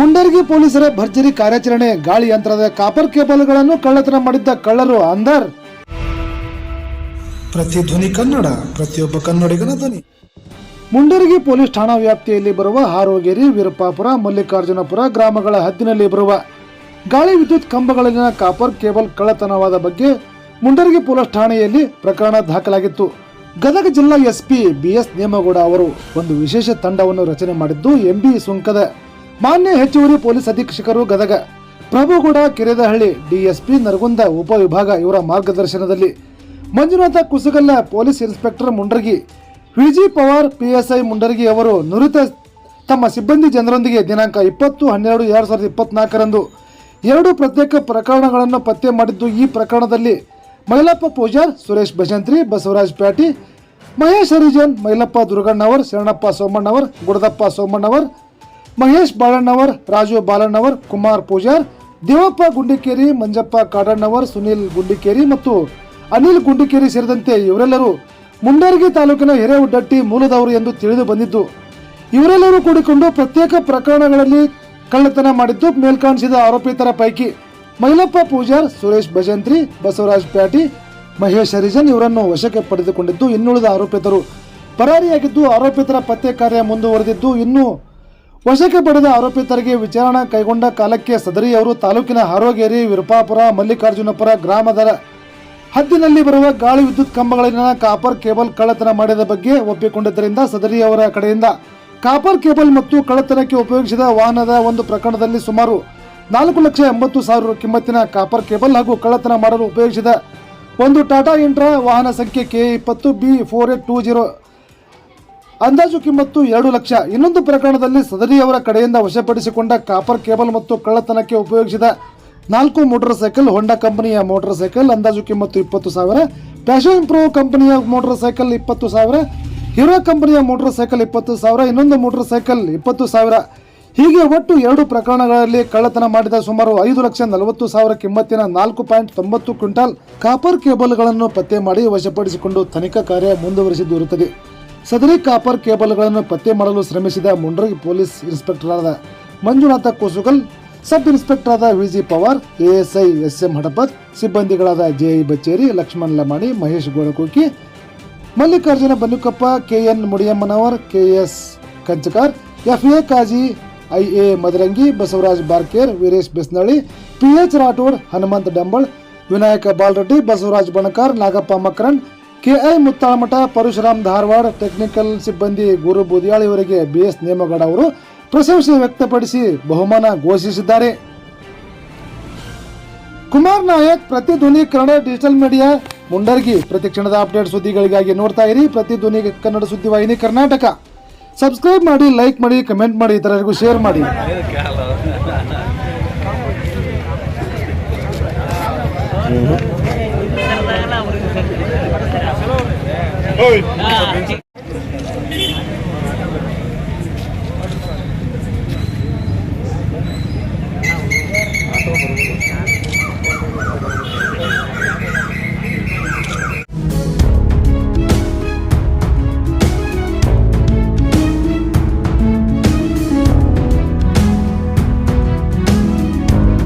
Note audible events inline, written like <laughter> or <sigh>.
ಮುಂಡರ್ಗಿ ಪೊಲೀಸರ ಭರ್ಜರಿ ಕಾರ್ಯಾಚರಣೆ ಗಾಳಿ ಯಂತ್ರದ ಕಾಪರ್ ಕೇಬಲ್ಗಳನ್ನು ಕಳ್ಳತನ ಮಾಡಿದ್ದ ಕಳ್ಳರು ಅಂದರ್. ಪ್ರತಿಧ್ವನಿ ಕನ್ನಡ ಪ್ರತಿಯೊಬ್ಬ ಕನ್ನಡಿಗನ ಧ್ವನಿ. ಮುಂಡರಗಿ ಪೊಲೀಸ್ ಠಾಣಾ ವ್ಯಾಪ್ತಿಯಲ್ಲಿ ಬರುವ ಹಾರೋಗೇರಿ ವೀರಪ್ಪಾಪುರ ಮಲ್ಲಿಕಾರ್ಜುನಪುರ ಗ್ರಾಮಗಳ ಹದ್ದಿನಲ್ಲಿ ಬರುವ ಗಾಳಿ ವಿದ್ಯುತ್ ಕಂಬಗಳಲ್ಲಿನ ಕಾಪರ್ ಕೇಬಲ್ ಕಳ್ಳತನವಾದ ಬಗ್ಗೆ ಮುಂಡರಗಿ ಪೊಲೀಸ್ ಠಾಣೆಯಲ್ಲಿ ಪ್ರಕರಣ ದಾಖಲಾಗಿತ್ತು. ಗದಗ ಜಿಲ್ಲಾ ಎಸ್ಪಿ ಬಿಎಸ್ ನೇಮಗೌಡ ಅವರು ಒಂದು ವಿಶೇಷ ತಂಡವನ್ನು ರಚನೆ ಮಾಡಿದ್ದು ಎಂಬಿ ಸುಂಕದ. ಮಾನ್ಯ ಹೆಚ್ಚುವರಿ ಪೊಲೀಸ್ ಅಧೀಕ್ಷಕರು ಗದಗ. ಪ್ರಭುಗೌಡ ಕೆರೆದಹಳ್ಳಿ ಡಿಎಸ್ಪಿ ನರಗುಂದ ಉಪವಿಭಾಗ ಇವರ ಮಾರ್ಗದರ್ಶನದಲ್ಲಿ Manjunath Kusugal police inspector Mundargi, V G Pawar PSI Mundargi ಅವರು ನುರಿತ ತಮ್ಮ ಸಿಬ್ಬಂದಿ ಜನರೊಂದಿಗೆ ದಿನಾಂಕ ಇಪ್ಪತ್ತು ಹನ್ನೆರಡು ಎರಡು ಸಾವಿರದ ಇಪ್ಪತ್ನಾಲ್ಕರಂದು ಎರಡು ಪ್ರತ್ಯೇಕ ಪ್ರಕರಣಗಳನ್ನು ಪತ್ತೆ ಮಾಡಿದ್ದು ಈ ಪ್ರಕರಣದಲ್ಲಿ ಮೈಲಪ್ಪ ಪೂಜಾರ್, ಸುರೇಶ್ ಭಜಂತ್ರಿ, ಬಸವರಾಜ್ ಪ್ಯಾಟಿ, ಮಹೇಶ್ ಹರಿಜನ್, ಮೈಲಪ್ಪ ದುರ್ಗಣ್ಣವರ್, ಶರಣಪ್ಪ ಸೋಮಣ್ಣವರ್, ಗುಡದಪ್ಪ ಸೋಮಣ್ಣವರ್ ಮಹೇಶ್ ಬಾಳಣ್ಣವರ್, ರಾಜು ಬಾಲಣ್ಣವರ್ ಕುಮಾರ್ ಪೂಜಾರ್, ದೇವಪ್ಪ ಗುಂಡಿಕೇರಿ, ಮಂಜಪ್ಪ ಕಾಡಣ್ಣವರ್, ಸುನೀಲ್ ಗುಂಡಿಕೇರಿ ಮತ್ತು ಅನಿಲ್ ಗುಂಡಿಕೇರಿ ಸೇರಿದಂತೆ ಇವರೆಲ್ಲರೂ ಮುಂಡರ್ಗಿ ತಾಲೂಕಿನ ಹಿರೇವುಡ್ಡಟ್ಟಿ ಮೂಲದವರು ಎಂದು ತಿಳಿದು ಬಂದಿದ್ದು. ಇವರೆಲ್ಲರೂ ಕೂಡಿಕೊಂಡು ಪ್ರತ್ಯೇಕ ಪ್ರಕರಣಗಳಲ್ಲಿ ಕಳ್ಳತನ ಮಾಡಿದ್ದು ಮೇಲ್ಕಾಣಿಸಿದ ಆರೋಪಿತರ ಪೈಕಿ ಮೈಲಪ್ಪ ಪೂಜಾರ್, ಸುರೇಶ್ ಭಜಂತ್ರಿ, ಬಸವರಾಜ್ ಪ್ಯಾಟಿ, ಮಹೇಶ್ ಹರಿಜನ್ ಇವರನ್ನು ವಶಕ್ಕೆ ಪಡೆದುಕೊಂಡಿದ್ದು ಇನ್ನುಳಿದ ಆರೋಪಿತರು. ಪರಾರಿಯಾಗಿದ್ದು ಆರೋಪಿತರ ಪತ್ತೆ ಕಾರ್ಯ ಮುಂದುವರೆದಿದ್ದು ಇನ್ನು ವಶಕ್ಕೆ ಪಡೆದ ಆರೋಪಿತರಿಗೆ ವಿಚಾರಣಾ ಕೈಗೊಂಡ ಕಾಲಕ್ಕೆ ಸದರಿ ಅವರು ತಾಲೂಕಿನ ಹಾರೋಗೇರಿ ವಿರುಪಾಪುರ ಮಲ್ಲಿಕಾರ್ಜುನಪುರ ಗ್ರಾಮದ ಹದ್ದಿನಲ್ಲಿ ಬರುವ ಗಾಳಿ ವಿದ್ಯುತ್ ಕಂಬಗಳಲ್ಲಿನ ಕಾಪರ್ ಕೇಬಲ್ ಕಳ್ಳತನ ಮಾಡಿದ ಬಗ್ಗೆ ಒಪ್ಪಿಕೊಂಡಿದ್ದರಿಂದ ಸದರಿ ಅವರ ಕಡೆಯಿಂದ ಕಾಪರ್ ಕೇಬಲ್ ಮತ್ತು ಕಳ್ಳತನಕ್ಕೆ ಉಪಯೋಗಿಸಿದ ವಾಹನದ ಒಂದು ಪ್ರಕರಣದಲ್ಲಿ ಸುಮಾರು ನಾಲ್ಕು ಲಕ್ಷ ಎಂಬತ್ತು ಸಾವಿರ ಕಿಮ್ಮತ್ತಿನ ಕಾಪರ್ ಕೇಬಲ್ ಹಾಗೂ ಕಳ್ಳತನ ಮಾಡಲು ಉಪಯೋಗಿಸಿದ ಒಂದು ಟಾಟಾ ಇಂಟ್ರಾ ವಾಹನ ಸಂಖ್ಯೆ ಕೆ ಇಪ್ಪತ್ತು B four eight two zero ಅಂದಾಜು ಕಿಮ್ಮತ್ತು ಎರಡು ಲಕ್ಷ. ಇನ್ನೊಂದು ಪ್ರಕರಣದಲ್ಲಿ ಸದರಿಯವರ ಕಡೆಯಿಂದ ವಶಪಡಿಸಿಕೊಂಡ ಕಾಪರ್ ಕೇಬಲ್ ಮತ್ತು ಕಳ್ಳತನಕ್ಕೆ ಉಪಯೋಗಿಸಿದ ನಾಲ್ಕು ಮೋಟಾರ್ ಸೈಕಲ್ ಹೊಂಡಾ ಕಂಪನಿಯ ಮೋಟಾರ್ ಸೈಕಲ್, ಅಂದಾಜು ಕಿಮ್ಮತ್ತು ಇಪ್ಪತ್ತು ಸಾವಿರ. ಪ್ಯಾಷನ್ ಪ್ರೋ ಕಂಪನಿಯ ಮೋಟಾರ್ ಸೈಕಲ್ ಇಪ್ಪತ್ತು ಸಾವಿರ. ಹೀರೋ ಕಂಪನಿಯ ಮೋಟಾರ್ ಸೈಕಲ್ ಇಪ್ಪತ್ತು ಸಾವಿರ. ಇನ್ನೊಂದು ಮೋಟಾರ್ ಸೈಕಲ್ ಇಪ್ಪತ್ತು ಸಾವಿರ. ಹೀಗೆ ಒಟ್ಟು ಎರಡು ಪ್ರಕರಣಗಳಲ್ಲಿ ಕಳ್ಳತನ ಮಾಡಿದ ಸುಮಾರು ಐದು ಲಕ್ಷ ನಲವತ್ತು ಸಾವಿರ ಕಿಮ್ಮತ್ತಿನ ನಾಲ್ಕು ಪಾಯಿಂಟ್ ತೊಂಬತ್ತು ಕ್ವಿಂಟಾಲ್ ಕಾಪರ್ ಕೇಬಲ್ಗಳನ್ನು ಪತ್ತೆ ಮಾಡಿ ವಶಪಡಿಸಿಕೊಂಡು ತನಿಖಾ ಕಾರ್ಯ ಮುಂದುವರಿಸಿದ್ದು ಇರುತ್ತದೆ ಸದರಿ ಕಾಪರ್ ಕೇಬಲ್ಗಳನ್ನು ಪತ್ತೆ ಮಾಡಲು ಶ್ರಮಿಸಿದ ಮುಂಡ್ರಗಿ ಪೊಲೀಸ್ ಇನ್ಸ್ಪೆಕ್ಟರ್ ಆದ ಮಂಜುನಾಥ ಕೋಸುಗಲ್, ಸಬ್ ಇನ್ಸ್ಪೆಕ್ಟರ್ ಆದ V G Pawar, ASI S M Hadapat, ಸಿಬ್ಬಂದಿಗಳಾದ J I Bachcheri, Lakshman Lamani, Mahesh Godakoki Mallikarjuna Bannukappa, K N Mudiyammanavar, K S Kanchakar, F A Kazi, I A Madarangi, Basavaraj Barker, Veeresh Besnalli, P H Rathod, Hanumanth Dambal, Vinayaka Balreddy, Basavaraj Banakar, Nagappa Makran K I Muttalamath Parashuram Dharwad technical ಸಿಬ್ಬಂದಿ Guru Budiyal B B S Nemagouda ಅವರು ಪ್ರಶಂಸೆ ವ್ಯಕ್ತಪಡಿಸಿ ಬಹುಮಾನ ಘೋಷಿಸಿದ್ದಾರೆ. ಕುಮಾರ್ ನಾಯಕ್ ಪ್ರತಿಧ್ವನಿ Kannada digital media Mundargi ಪ್ರತಿಕ್ಷಣದ update ಸುದ್ದಿಗಳಿಗಾಗಿ ನೋಡ್ತಾ ಇರಿ ಪ್ರತಿಧ್ವನಿ ಕನ್ನಡ ಸುದ್ದಿವಾಹಿನಿ ಕರ್ನಾಟಕ. ಸಬ್ಸ್ಕ್ರೈಬ್ ಮಾಡಿ ಲೈಕ್ ಮಾಡಿ ಕಮೆಂಟ್ ಮಾಡಿ ಇತರರಿಗೂ ಶೇರ್ ಮಾಡಿ. <laughs> ơi